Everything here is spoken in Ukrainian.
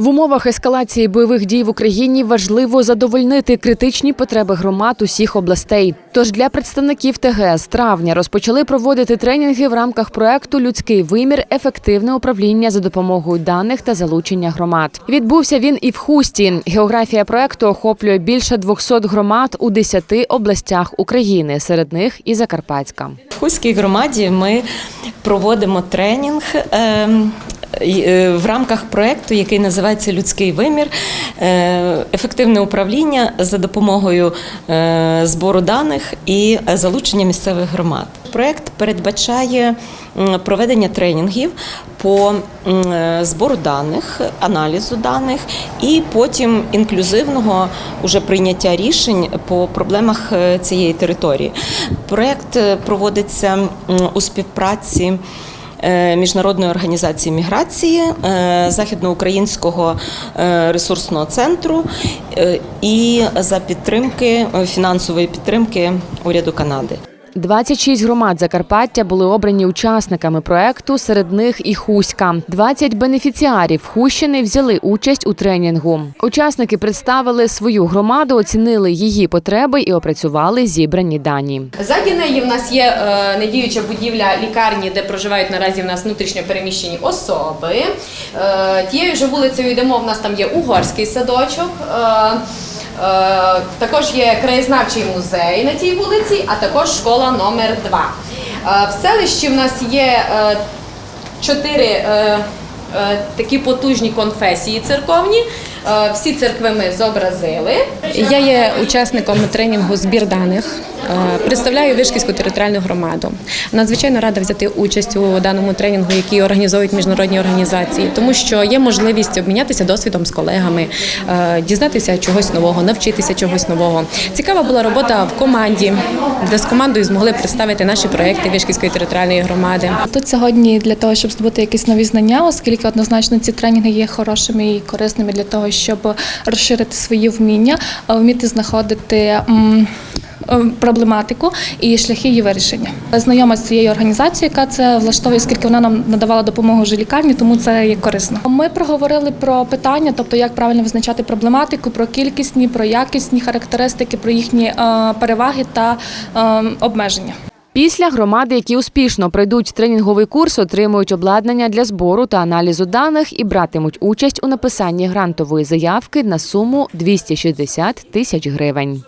В умовах ескалації бойових дій в Україні важливо задовольнити критичні потреби громад усіх областей. Тож для представників ТГ з травня розпочали проводити тренінги в рамках проекту Людський вимір ефективне управління за допомогою даних та залучення громад. Відбувся він і в Хусті. Географія проекту охоплює більше 200 громад у 10 областях України, серед них і Закарпатська. В Хуській громаді ми проводимо тренінг. ем, В рамках проєкту, який називається Людський вимір, е, ефективне управління за допомогою е, збору даних і е, залучення місцевих громад. Проєкт передбачає проведення тренінгів по е, збору даних, аналізу даних і потім інклюзивного уже прийняття рішень по проблемах е, цієї території. Проєкт е, проводиться у співпраці. Е, Міжнародної організації міграції, е, західноукраїнського е, ресурсного центру і за підтримки фінансової підтримки уряду Канади. 26 громад Закарпаття були обрані учасниками проекту, серед них і Хуська. 20 бенефіціарів Хущини взяли участь у тренінгу. Учасники представили свою громаду, оцінили її потреби і опрацювали зібрані дані. Ззаді неї в нас є е, недіюча будівля лікарні, де проживають наразі в нас внутрішньо переміщені особи. Е, тією ж вулицею йдемо, в нас там є угорський садочок. Е, також є краєзнавчий музей на тій вулиці, а також школа номер 2 Е, в селищі в нас є е, чотири такі потужні конфесії церковні. Е, всі церкви ми зобразили. Я є учасником тренінгу збір даних. е, Представляю Вишківську територіальну громаду. Надзвичайно рада взяти участь у даному тренінгу, який організовують міжнародні організації, тому що є можливість обмінятися досвідом з колегами, е, дізнатися чогось нового, навчитися чогось нового. Цікава була робота в команді, де з командою змогли представити наші проекти Вишківської територіальної громади. Тут сьогодні для того, щоб здобути якісь нові знання, оскільки однозначно ці тренінги є хорошими і корисними для того, щоб розширити свої вміння, вміти знаходити. е, Проблематику і шляхи її вирішення. Знайома з цією організацією, яка це влаштовує, оскільки вона нам надавала допомогу вже лікарні, тому це є корисно. Ми проговорили про питання, тобто як правильно визначати проблематику, про кількісні, про якісні характеристики, про їхні е, переваги та е, обмеження. Після громади, які успішно пройдуть тренінговий курс, отримують обладнання для збору та аналізу даних і братимуть участь у написанні грантової заявки на суму 260 тисяч гривень.